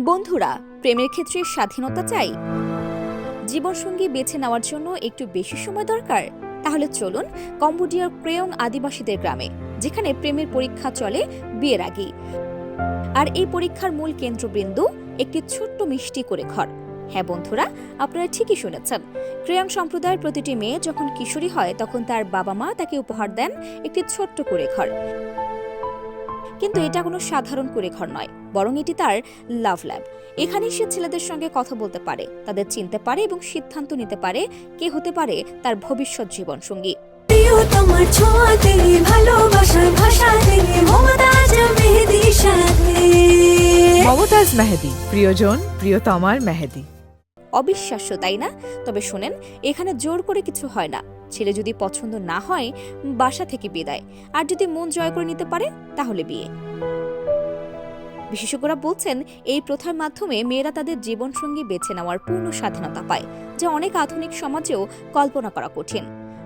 বন্ধুরা, প্রেমের ক্ষেত্রে স্বাধীনতা চাই। জীবনসঙ্গী বেছে নেওয়ার জন্য একটু বেশি সময় দরকার। তাহলে চলুন কম্বোডিয়ার ক্রেয়ং আদিবাসীদের গ্রামে, যেখানে প্রেমের পরীক্ষা চলে বিয়ের আগেই। আর এই পরীক্ষার মূল কেন্দ্রবিন্দু একটি ছোট্ট মিষ্টি করে ঘর। হ্যাঁ বন্ধুরা, আপনারা ঠিকই শুনেছেন। ক্রেয়ং সম্প্রদায়ের প্রতিটি মেয়ে যখন কিশোরী হয়, তখন তার বাবা মা তাকে উপহার দেন একটি ছোট্ট করে ঘর। কিন্তু এটা কোনো সাধারণ করে ঘর নয় বরং এটি তার লাভ ল্যাব এখানেই সে ছেলেদের সঙ্গে কথা বলতে পারে তাদের চিনতে পারে এবং সিদ্ধান্ত নিতে পারে কে হতে পারে তার ভবিষ্যৎ জীবন সঙ্গী প্রিয় তোমার ছোঁয়াতে ভালোবাসার ভাষাতে মমতাজ মেহেদি সাথে মমতাজ মেহেদি প্রিয়জন প্রিয়তমার মেহেদি। অবিশ্বাস্য তাই না? তবে শোনেন এখানে জোর করে কিছু হয় না। ছেলে যদি পছন্দ না হয়, বাসা থেকে বিদায়। আর যদি মন জয় করে নিতে পারে, তাহলে বিয়ে। বিশেষজ্ঞরা বলছেন, এই প্রথার মাধ্যমে মেয়েরা তাদের জীবনসঙ্গী বেছে নেওয়ার পূর্ণ স্বাধীনতা পায়, যা অনেক আধুনিক সমাজেও কল্পনা করা কঠিন।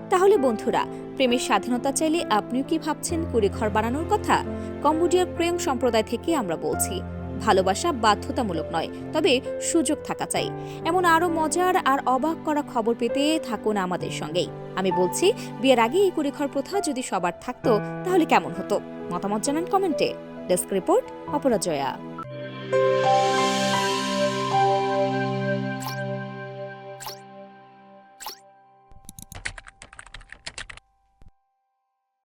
তাহলে বন্ধুরা, প্রেমের স্বাধীনতা চাইলে আপনিও কি ভাবছেন কুড়ে ঘর বানানোর কথা? কম্বোডিয়ার ক্রেয়ং সম্প্রদায় থেকে আমরা বলছি। ভালোবাসা বাধ্যতামূলক নয়, তবে সুযোগ থাকা চাই। এমন আরও মজার আর অবাক করা খবর পেতে থাকুন আমাদের সঙ্গেই। আমি বলছি, বিয়ের আগে এই কুড়িঘর প্রথা যদি সবার থাকতো, তাহলে কেমন হতো? মতামত জানান কমেন্টে। Desk report, Aparajoya.